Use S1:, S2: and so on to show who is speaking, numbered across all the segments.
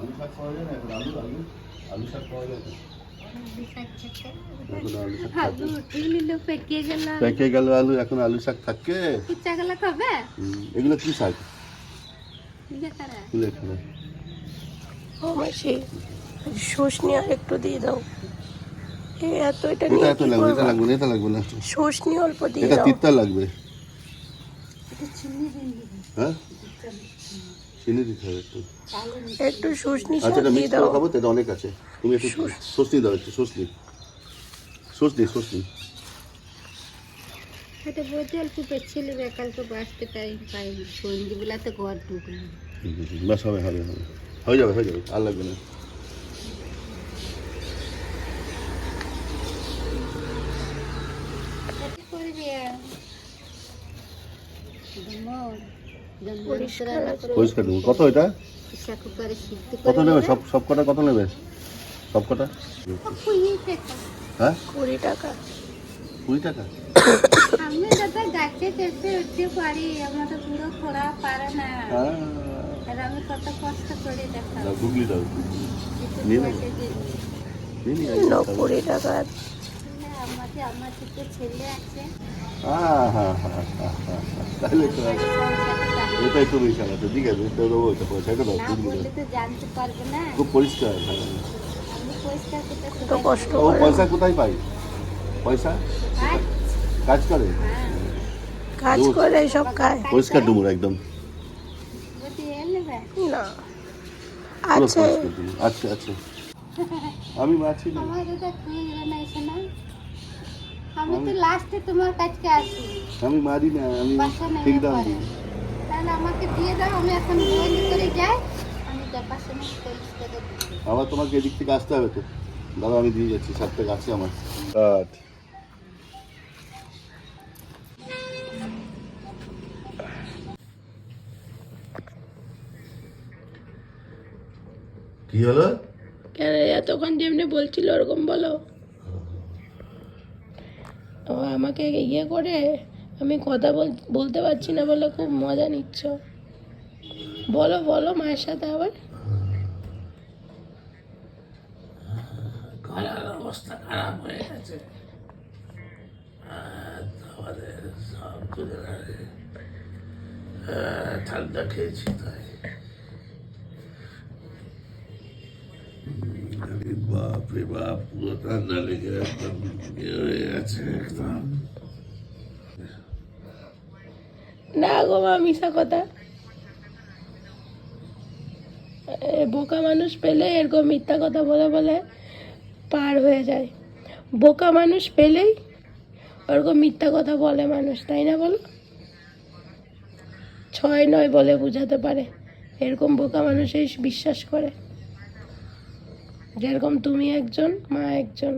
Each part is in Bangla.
S1: আলু শাক পাওয়া যায় না? এখন আলু আলু আলু শাক পাওয়া যায়
S2: পেকে গেল
S1: আলু। এখন আলু শাক থাকে। এগুলো কি শাক?
S3: ও মাসি আর একটু দিয়ে দাও। এত এটা
S1: এটা
S3: নিয়ে
S1: এত লাগবে এটা লাগবে এটা লাগবে না।
S3: শোষনি অল্প দিয়ে
S1: এটা তিতা লাগবে।
S2: এটা চিনি দিয়ে
S1: হ্যাঁ? চিনি দিতে হবে একটু।
S3: একটু শোষনি
S1: আচ্ছা এটা মিক্স করে খাব তো এটা অনেক আছে। তুমি একটু সসনি দাও একটু সসনি। সসনি সসনি।
S2: এটা বলতে অল্প পেছিল কালকে বাঁচতে টাইম পাইনি সঞ্জিগুলাতে ঘর ঢুকলো
S1: হুম, হুম, হুম, বাস হবে হবে হবে। হয়ে যাবে হয়ে যাবে আর লাগবে না
S2: করে দিয়ে
S1: পরিষ্কার দেবো কত এটা?
S2: করে
S1: কত নেবে? সব সব কটা কত নেবে? সব কটা? হ্যাঁ?
S3: কুড়ি টাকা।
S1: কুড়ি টাকা?
S2: আমি দাদা গাছে চেপে উঠতে পারি আমার তো পুরো খোড়া পারে না।
S1: হ্যাঁ।
S2: আর আমি কত কষ্ট করে
S1: দাও, গুগলি দাও নিয়ে নেব।
S3: কুড়ি টাকা।
S1: তাহলে এটাই দেবো
S2: তো
S1: খুব পরিষ্কার
S2: আমি
S3: কষ্ট
S1: ও পয়সা কোথায় পাই পয়সা কাজ করে
S3: কাজ করে সব খায়
S1: পরিষ্কার ডুমুর একদম
S3: না
S1: ডুমুর আচ্ছা আচ্ছা আমি মাছি
S2: আমার দাদা না আমি তো লাস্টে তোমার কাছে আসি।
S1: আমি মারি না আমি ঠিক দাম দিই
S2: তাহলে আমাকে দিয়ে দাও আমি এখন বই করে যাই। আমি পরিষ্কার করে
S1: আবার তোমাকে এদিক থেকে আসতে হবে তো। দাদা আমি দিয়ে যাচ্ছি সাত টাকা আছে আমার। কাঠ কি হলো?
S3: এতক্ষণ যেমনি বলছিল ওরকম বলো। আমাকে ইয়ে করে। আমি কথা বল- বলতে পারছি না বলে খুব মজা নিচ্ছ। বলো বলো মায়ের সাথে আবার।
S4: অবস্থা খারাপ হয়ে গেছে। সব ঠান্ডা খেয়েছি তাই। আরে বাপ, পুরো ঠান্ডা লেগে একদম ইয়ে হয়ে গেছে একদম।
S3: না গো মা মিশা কথা। বোকা মানুষ পেলে এরকম মিথ্যা কথা বলে বলে পার হয়ে যায়। বোকা মানুষ পেলেই ওরকম মিথ্যা কথা বলে মানুষ, তাই না বলো? ছয় নয় বলে বোঝাতে পারে। এরকম বোকা মানুষই বিশ্বাস করে। যেরকম তুমি একজন মা একজন।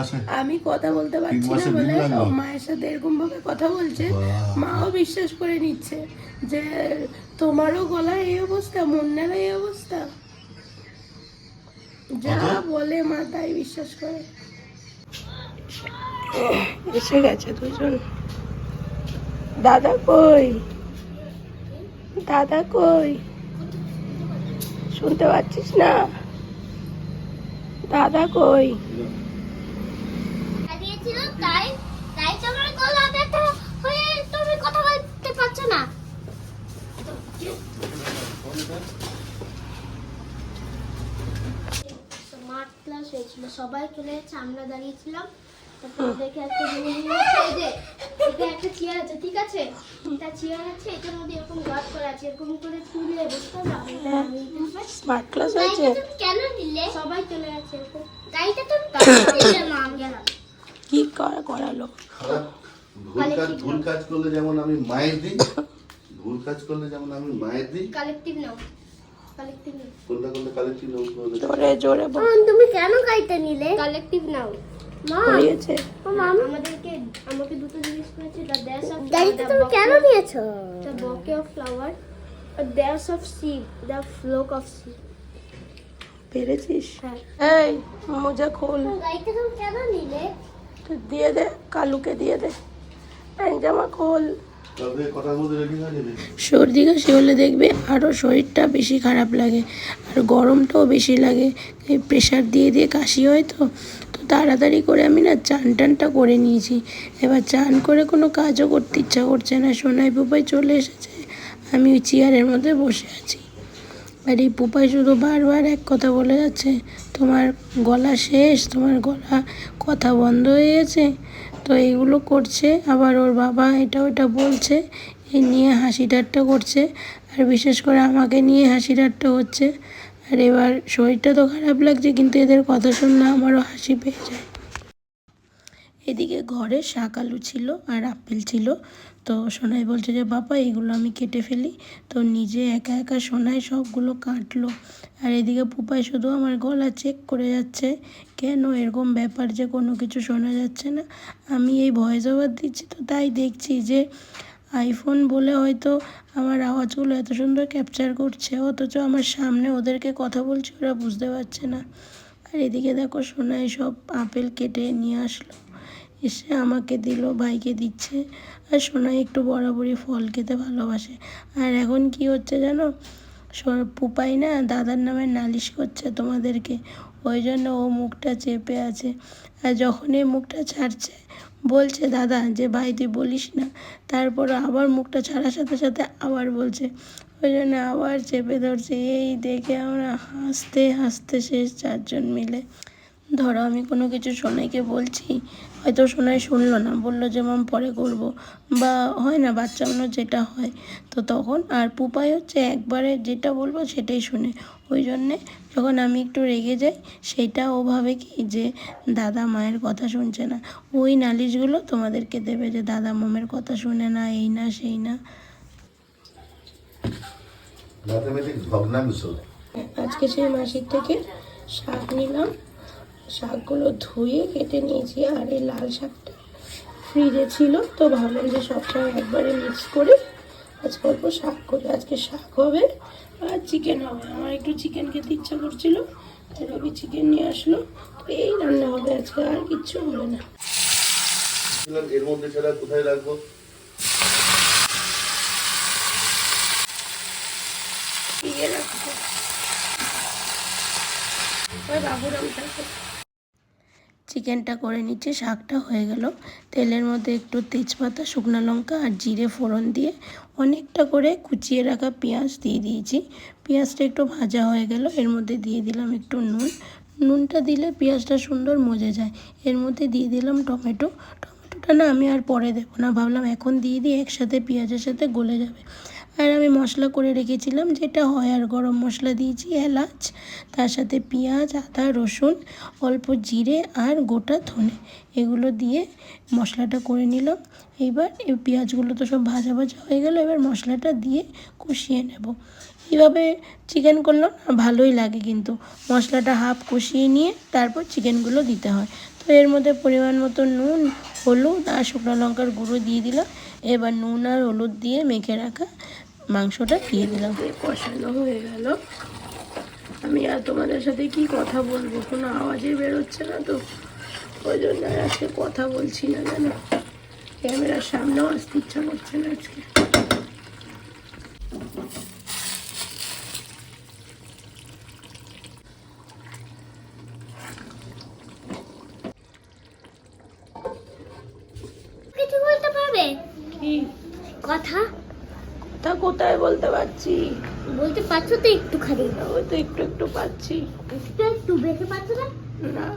S1: আচ্ছা
S3: আমি কথা বলতে পারছি না বলে মায়ের সাথে এরকম ভাবে কথা বলছে। মাও বিশ্বাস করে নিচ্ছে যে তোমারও গলার এই অবস্থা মুন্নার এই অবস্থা। যা বলে মা তাই বিশ্বাস করে। এসে গেছে দুজন। দাদা কই? দাদা কই? শুনতে পাচ্ছিস না? দাদা কই?
S5: তাই তাই তোমার গলা ব্যথা হয়ে তুমি কথা বলতে পারছ না। স্মার্ট ক্লাস হয়েছিল সবাই চলে যাচ্ছে আমরা দাঁড়িয়েছিলাম তারপর দেখে একটা জিনিস একটা চেয়ার আছে ঠিক আছে? এটা চেয়ার আছে এটার মধ্যে এরকম গার্ড করা আছে এরকম করে তুলে বসতে
S3: স্মার্ট ক্লাস হয়েছে
S5: তুমি কেন নিলে? সবাই চলে যাচ্ছে গাড়িটা তুমি কেন নিলে না গেলাম
S3: কি করা করালো?
S1: ভুল কাজ ভুল কাজ করলে যেমন আমি মায়ের দিই ভুল কাজ করলে যেমন আমি মায়ের দিই।
S5: কালেক্টিভ নাও। কালেক্টিভ নাও।
S1: কোনটা করলে কালেক্টিভ
S3: জোরে জোরে বল।
S5: তুমি কেন গাড়িটা নিলে? কালেক্টিভ নাও।
S3: পড়িয়েছে।
S5: আমাদেরকে আমাকে দুটো জিনিস করেছে দ্য ড্যাশ অফ তুমি কেন নিয়েছো the bouquet of flower dash of sea the flock of sea
S3: পেরেছিস?
S5: হ্যাঁ।
S3: এই মোজা খোল।
S5: গাড়িটা তুমি কেন নিলে
S3: তুই দিয়ে দে কালুকে দিয়ে দে। প্যান্ট জামা খোল। সর্দি কাশি হলে দেখবে আরও শরীরটা বেশি খারাপ লাগে, আর গরমটাও বেশি লাগে। এই প্রেশার দিয়ে দিয়ে কাশি হয় তো তো তাড়াতাড়ি করে আমি না চান টানটা করে নিয়েছি। এবার চান করে কোনো কাজও করতে ইচ্ছা করছে না। সোনাই পুপাই চলে এসেছে, আমি ওই চেয়ারের মধ্যে বসে আছি। আর এই পুপাই শুধু বারবার এক কথা বলে যাচ্ছে, তোমার গলা শেষ, তোমার গলা কথা বন্ধ হয়ে গেছে? তো এইগুলো করছে। আবার ওর বাবা এটা ওটা বলছে, এই নিয়ে হাসি ঠাট্টা করছে। আর বিশেষ করে আমাকে নিয়ে হাসি ঠাট্টা হচ্ছে। আর এবার শরীরটা তো খারাপ লাগছে, কিন্তু এদের কথা শুনলে আমারও হাসি পেয়ে যায়। এদিকে ঘরে শাক, আলু ছিল আর আপেল ছিল। তো সোনাই বলছে যে, বাবা, এগুলো আমি কেটে ফেলি। তো নিজে একা একা সোনাই সবগুলো কাটলো। আর এদিকে পুপাই শুধু আমার গলা চেক করে যাচ্ছে। কেন? এরকম ব্যাপার যে কোনো কিছু শোনা যাচ্ছে না। আমি এই ভয়েস ওভার দিচ্ছি তো তাই দেখছি যে আইফোন বলে হয়তো আমার আওয়াজগুলো এত সুন্দর ক্যাপচার করছে, অথচ আমার সামনে ওদেরকে কথা বলছি, ওরা বুঝতে পারছে না। আর এদিকে দেখো সোনাই সব আপেল কেটে নিয়ে আসলো। এসে আমাকে দিল, ভাইকে দিচ্ছে। আর সোনাই একটু বরাবরই ফল খেতে ভালোবাসে। আর এখন কি হচ্ছে জানো? পুপাই না দাদার নামে নালিশ করছে তোমাদেরকে। ওই জন্য ও মুখটা চেপে আছে। আর যখনই মুখটা ছাড়ছে, বলছে, দাদা, যে ভাই তুই বলিস না। তারপর আবার মুখটা ছাড়ার সাথে সাথে আবার বলছে, ওই জন্য আবার চেপে ধরছে। এই দেখে আমরা হাসতে হাসতে শেষ চারজন মিলে। ধরো, আমি কোনো কিছু সোনাইকে বলছি হয়তো সোনাই শুনলো না বলল যে মাম পরে করব। বা হয় না বাচ্চা মানুষ যেটা হয় তো তখন আর পুপাই হচ্ছে একবারে যেটা বলব সেটাই শুনে। ওই জন্যে যখন আমি একটু রেগে যাই সেটা ও ভাবে কি যে দাদা মায়ের কথা শুনছে না। ওই নালিশগুলো তোমাদেরকে দেবে যে দাদা মামের কথা শুনে না এই না সেই না। আজকে সেই মাসির থেকে শাক নিলাম। শাকগুলো ধুয়ে কেটে নিয়েছি আর এই লাল শাকটা ফ্রিজে ছিল তো ভাবলাম যে সব শাক একবারে মিক্স করে আজকে অল্প শাক করে। আজকে শাক হবে আর চিকেন হবে। আমার একটু চিকেন খেতে ইচ্ছা করছিল তাই রবি চিকেন নিয়ে আসলো। তো এই রান্না হবে আজকে আর কিচ্ছু হবে না।
S1: এর মধ্যে ছাড়া কোথায় রাখব?
S3: রাখব। ওই বাবুরামটা চিকেনটা করে নিচ্ছে, শাকটা হয়ে গেল। তেলের মধ্যে একটু তেজপাতা, শুকনো লঙ্কা আর জিরে ফোড়ন দিয়ে অনেকটা করে কুচিয়ে রাখা পেঁয়াজ দিয়ে দিয়েছি। পেঁয়াজটা একটু ভাজা হয়ে গেল, এর মধ্যে দিয়ে দিলাম একটু নুন। নুনটা দিলে পেঁয়াজটা সুন্দর মজে যায়। এর মধ্যে দিয়ে দিলাম টমেটো। টমেটোটা না আমি আর পরে দেবো না, ভাবলাম এখন দিয়ে দিই, একসাথে পেঁয়াজের সাথে গলে যাবে। আর আমি মশলা করে রেখেছিলাম, যেটা হয় আর গরম মশলা দিয়েছি, এলাচ, তার সাথে পেঁয়াজ, আদা, রসুন, অল্প জিরে আর গোটা ধনে। এগুলো দিয়ে মশলাটা করে নিলাম। এইবার এই পেঁয়াজগুলো তো সব ভাজা ভাজা হয়ে গেল, এবার মশলাটা দিয়ে কষিয়ে নেব। এইভাবে চিকেন করলাম ভালোই লাগে কিন্তু। মশলাটা হাফ কষিয়ে নিয়ে তারপর চিকেনগুলো দিতে হয়। তো এর মধ্যে পরিমাণ মতো নুন, হলুদ আর শুকনো লঙ্কার গুঁড়ো দিয়ে দিলাম। এবার নুন আর হলুদ দিয়ে মেখে রাখা মাংসটা দিয়ে দিলাম। কষানো হয়ে গেল। আমি আর তোমাদের সাথে কি কথা বলব? কোনো আওয়াজই বেরোচ্ছে না তো। ওই জন্য আজকে কথা বলছি না জানো? ক্যামেরার সামনেও আসতে ইচ্ছা করছে না আজকে
S5: কিছু বলতে পারবে
S3: কি
S5: কথা
S3: কথা কোথায় বলতে পারছি
S5: বলতে পারছ তো একটুখানি?
S3: ওই তো একটু একটু পাচ্ছি।
S5: একটু একটু বেশি পারছ না?
S3: না।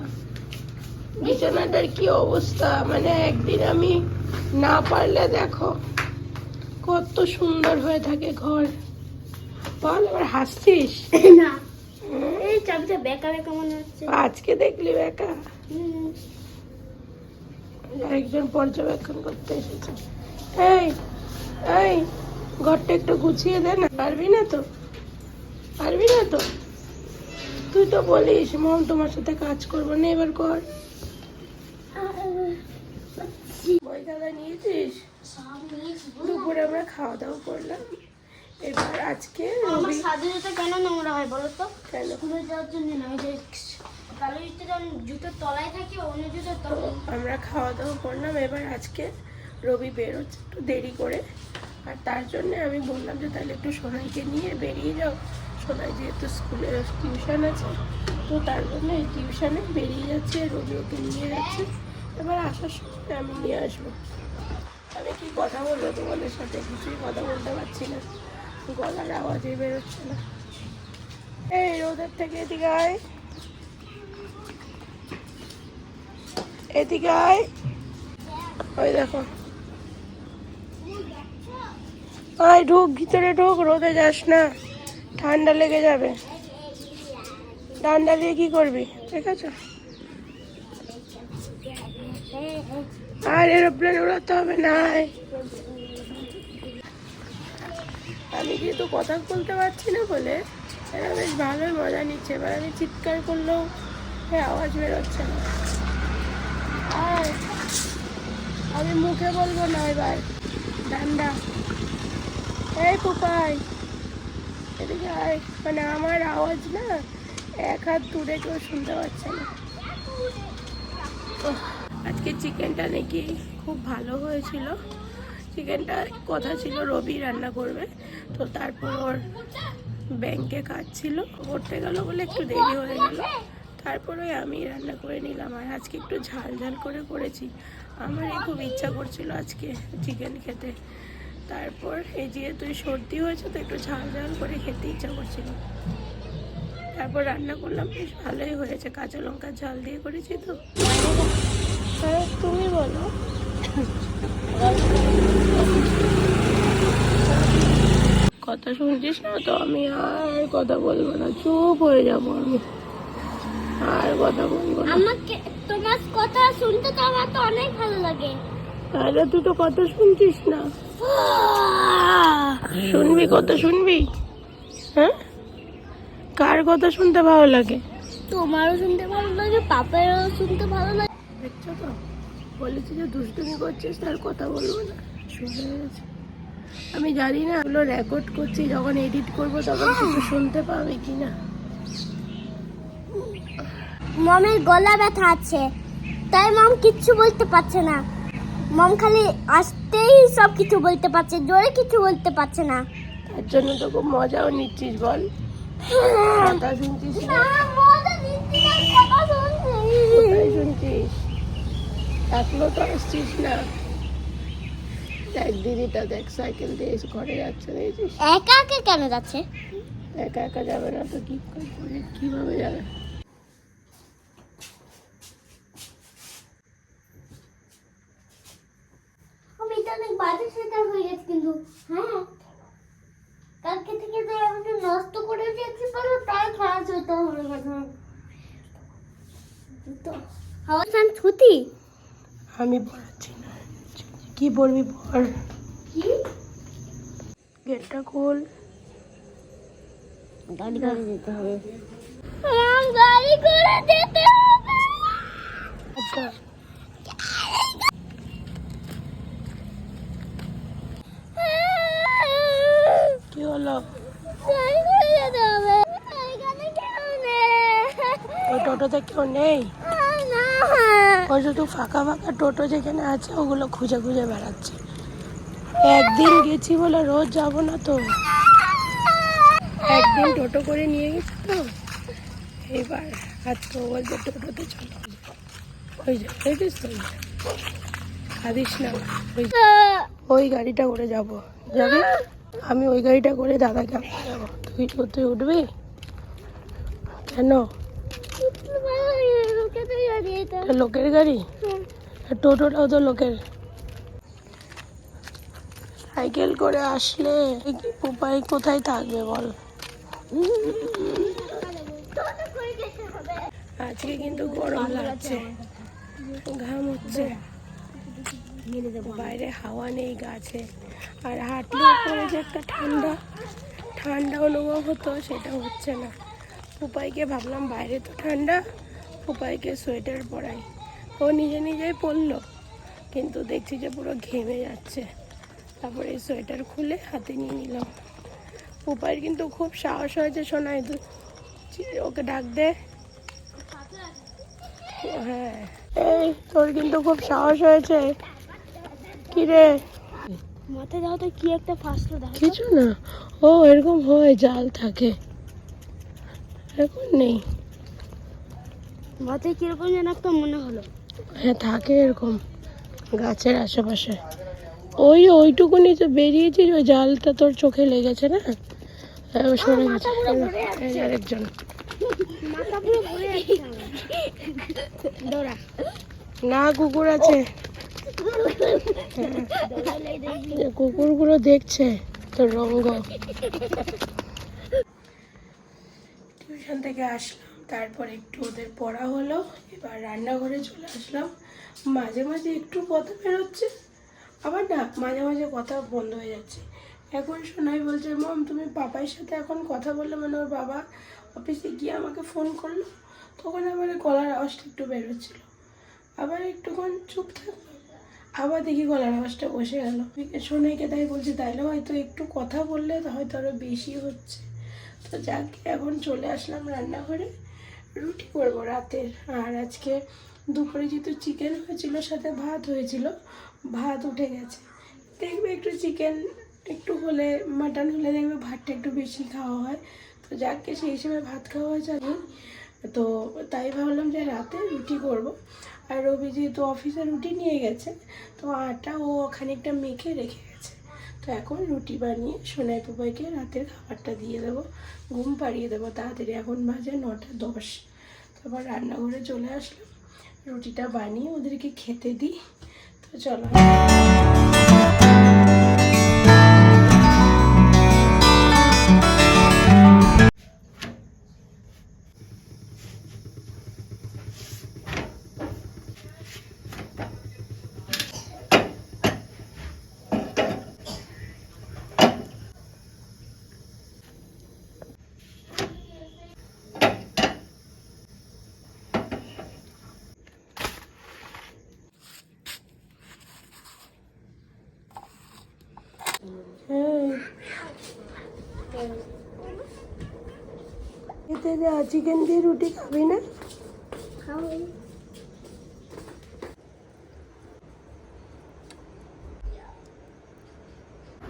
S3: বিছানাটার কি অবস্থা? মানে একদিন আমি না পারলে দেখো কত সুন্দর হয়ে থাকে ঘর। বল এবার হাসছিস?
S5: না। এই চাবিটা বেকা বেকা মনে হচ্ছে।
S3: আজকে দেখলি বেকা। একজন পর্যবেক্ষণ করতে এসেছে। এই এই ঘরটা একটু গুছিয়ে দে না। পারবি না তো? পারবি না তো? তুই তো বলিস মম তোমার সাথে কাজ করব না এবার কর। বই দাদা নিয়েছিস? দুপুরে আমরা খাওয়া দাওয়া করলাম। এবার আজকে রবি
S5: সাদা জুতো কেন নোংরা হয় বলো তো?
S3: কেন?
S5: স্কুলে যাওয়ার জন্য নয় যে কালো জুতো যখন জুতোর তলায় থাকে অন্য জুতোর তলায়।
S3: আমরা খাওয়া দাওয়া করলাম। এবার আজকে রবি বেরোচ্ছে একটু দেরি করে আর তার জন্য আমি বললাম যে তাহলে একটু সোনাইকে নিয়ে বেরিয়ে যাও। সোনাই যেহেতু স্কুলে, টিউশন আছে, তো তার জন্য এই টিউশনে বেরিয়ে যাচ্ছে রবি ওকে নিয়ে যাচ্ছে। এবার আসার সময় আমি নিয়ে আসব। আমি কি কথা বলব তোমাদের সাথে? কিছুই কথা বলতে পারছি না। গলার আওয়াজই বেরোচ্ছে না। এই রোদের থেকে এদিকে আয়। এদিকে আয়। ওই দেখো। আয় ঢুক, ভিতরে ঢুক, রোদে যাস না। ঠান্ডা লেগে যাবে। ঠান্ডা দিয়ে কি করবি? ঠিক আছে? আর এরোপ্লেন উড়াতে হবে না আমি যেহেতু কথা বলতে পারছি না বলে, এরা বেশ ভালোই মজা নিচ্ছে, এবার আমি চিৎকার করলেও আওয়াজ বেরোচ্ছে না। আর আমি মুখে বলব না এবার। ডান্ডা। এই পুপাই। এদিকে আয়। মানে আমার আওয়াজ না এক হাত দূরে কেউ শুনতে পাচ্ছে না। আজকে চিকেনটা নাকি খুব ভালো হয়েছিল। চিকেনটা কথা ছিল রবি রান্না করবে। তো তারপর ওর ব্যাংকে কাজ ছিল। করতে গেল বলে একটু দেরি হয়ে গেল। তারপরে আমি রান্না করে নিলাম। আর আজকে একটু ঝাল ঝাল করে করেছি। আমারই খুব ইচ্ছা করছিল আজকে চিকেন খেতে। তারপর এই যে তুই সর্দি হয়েছে তো একটু ঝাল ঝাল করে খেতে ইচ্ছা করছিল। তারপর রান্না করলাম বেশ ভালোই হয়েছে। কাঁচা লঙ্কা ঝাল দিয়ে করেছি তো। তুমি বলো। কথা শুনছিস না তো? আমি আর কথা বলব না। চুপ হয়ে যাব আমি। আর কথা বলব না।
S5: আমাকে তোমার কথা শুনতে তো আমার তো অনেক ভালো লাগে।
S3: তাহলে তুই তো কথা শুনছিস না। শুনবি কথা শুনবি? হ্যাঁ? কার কথা শুনতে ভালো লাগে?
S5: তোমারও শুনতে ভালো লাগে পাপারও শুনতে ভালো লাগে।
S3: দেখছ তো? বলেছি যে দুষ্টুমি করছিস তার কথা বলব না। শুনে গেছে আমি জানি না ওগুলো রেকর্ড করছি যখন এডিট করব তখন কিছু শুনতে পাবে কি না
S5: মমের গলা ব্যথা আছে তাই মম কিচ্ছু বলতে পারছে না। মম খালি আসতেই সব কিছু বলতে পারছে জোরে কিছু বলতে পারছে না।
S3: তার জন্য তো খুব মজাও নিচ্ছিস বল। কথা শুনছিস শুনছিস? এখনও তো আসছিস না। দেখ দিদিটা দেখ সাইকেল দিয়ে এসে ঘরে যাচ্ছে দেখছিস?
S5: একা একা কেন যাচ্ছে?
S3: একা একা যাবে না তো কি করে কীভাবে যাবে?
S5: অনেক বাজে সেটা হয়ে গেছে কিন্তু হ্যাঁ। কালকে থেকে তো আমাকে নষ্ট করে দিয়েছি পারো তাই খারাপ হতো কথা তো হাওয়া ছুটি
S3: আমি পড়াচ্ছি না। কি পড়বি পড়
S5: কি?
S3: গেটটা খোল।
S5: গাড়ি করে যেতে হবে। আমার গাড়ি করে যেতে হবে।
S3: আচ্ছা কি টোটোতে কেউ নেই? শুধু ফাঁকা ফাঁকা টোটো যেখানে আছে, ওগুলো খুঁজে খুঁজে বেড়াচ্ছে। একদিন গেছি বলে রোজ যাব না তো। একদিন টোটো করে নিয়ে গেছি তো। এবার আর তো বলছে টোটোতে চলো ওই তো। কাঁদিস না ওই গাড়িটা করে যাব। যাবে? আমি ওই গাড়িটা করে দাদাকে তুই তুই উঠবি? কেন? লোকের গাড়ি? টোটোটাও তো লোকের। সাইকেল করে আসলে উপায় কোথায় থাকবে বল? আজকে কিন্তু গরম লাগছে। ঘাম হচ্ছে। বাইরে হাওয়া নেই গাছে। আর হাঁটলে পরে যে একটা ঠান্ডা ঠান্ডা অনুভব হতো সেটা হচ্ছে না। উপায়কে ভাবলাম বাইরে তো ঠান্ডা উপায়কে সোয়েটার পরাই। ও নিজে নিজেই পরলো, কিন্তু দেখছি যে পুরো ঘেমে যাচ্ছে। তারপরে সোয়েটার খুলে হাতে নিয়ে নিলাম। উপায়ের কিন্তু খুব সাহস হয়েছে শোনাই তো ওকে ডাক দে। হ্যাঁ। এই, তোর কিন্তু খুব সাহস হয়েছে। কি রে
S5: মাথায় দাও তো কি একটা ফাঁসলো তো।
S3: কিছু না ও এরকম হয় জাল থাকে। এখন নেই।
S5: মাথায় কীরকম যেন একটা মনে হলো।
S3: হ্যাঁ থাকে এরকম গাছের আশেপাশে। ওই ওইটুকুনি তো বেরিয়েছিস ওই জালটা তোর চোখে লেগেছে না? হ্যাঁ, সরে গেছে। আরেকজন। না কুকুর আছে। কুকুরগুলো দেখছে, তোর রঙ্গ। টিউশন থেকে আসলাম, তারপর একটু ওদের পড়া হলো, এবার রান্নাঘরে চলে আসলাম। মাঝে মাঝে একটু কথা বেরোচ্ছে, আবার না, মাঝে মাঝে কথা বন্ধ হয়ে যাচ্ছে। এখন শোনাই বলছে, মম, তুমি পাপাইয়ের সাথে এখন কথা বললে মানে ওর বাবা অফিসে গিয়ে আমাকে ফোন করল? তখন আবার গলার আওয়াজটা একটু বেরোচ্ছিল আবার একটুক্ষণ চুপ থাকল আবার দেখি গলার আওয়াজটা বসে গেল। সোনাইকে তাই বলছি, তাইলে হয়তো একটু কথা বললে হয়তো আরও বেশি হচ্ছে। তো যাক এখন চলে আসলাম রান্নাঘরে, রুটি করব রাতের। আর আজকে দুপুরে যেহেতু চিকেন হয়েছিল, সাথে ভাত হয়েছিল, ভাত উঠে গেছে। দেখবে একটু চিকেন একটু হলে, মাটন হলে দেখবে ভাতটা একটু বেশি খাওয়া হয়। তো যাকে সেই হিসেবে ভাত খাওয়া জানি তো তাই ভাবলাম যে রাতে রুটি করব। আর রবি যেহেতু অফিসে রুটি নিয়ে গেছে, তো আটা ও খানিকটা মেখে রেখে গেছে। তো এখন রুটি বানিয়ে সোনাই পুবাইকে রাতের খাবারটা দিয়ে দেবো, ঘুম পাড়িয়ে দেবো। তাড়াতাড়ি এখন বাজে নটা দশ। তারপর রান্নাঘরে চলে আসলাম। রুটিটা বানিয়ে ওদেরকে খেতে দিই। তো চলো। যা চিকেন দিয়ে রুটি খাবি না?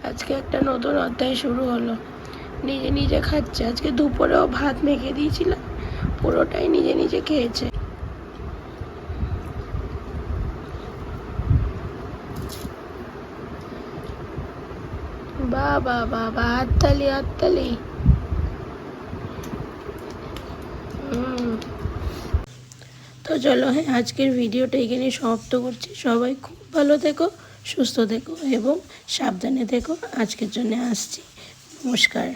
S3: আজকে একটা নতুন অধ্যায় শুরু হলো। নিজে নিজে খাচ্ছে। আজকে দুপুরেও ভাত মেখে দিয়েছিলাম। পুরোটাই নিজে নিজে খেয়েছে। বা বা বা বা হাততালি হাততালি। তো চলো হ্যাঁ আজকের ভিডিওটা এখানে সমাপ্ত করছি। সবাই খুব ভালো থেকো, সুস্থ থেকো এবং সাবধানে থেকো। আজকের জন্য আসছি। নমস্কার।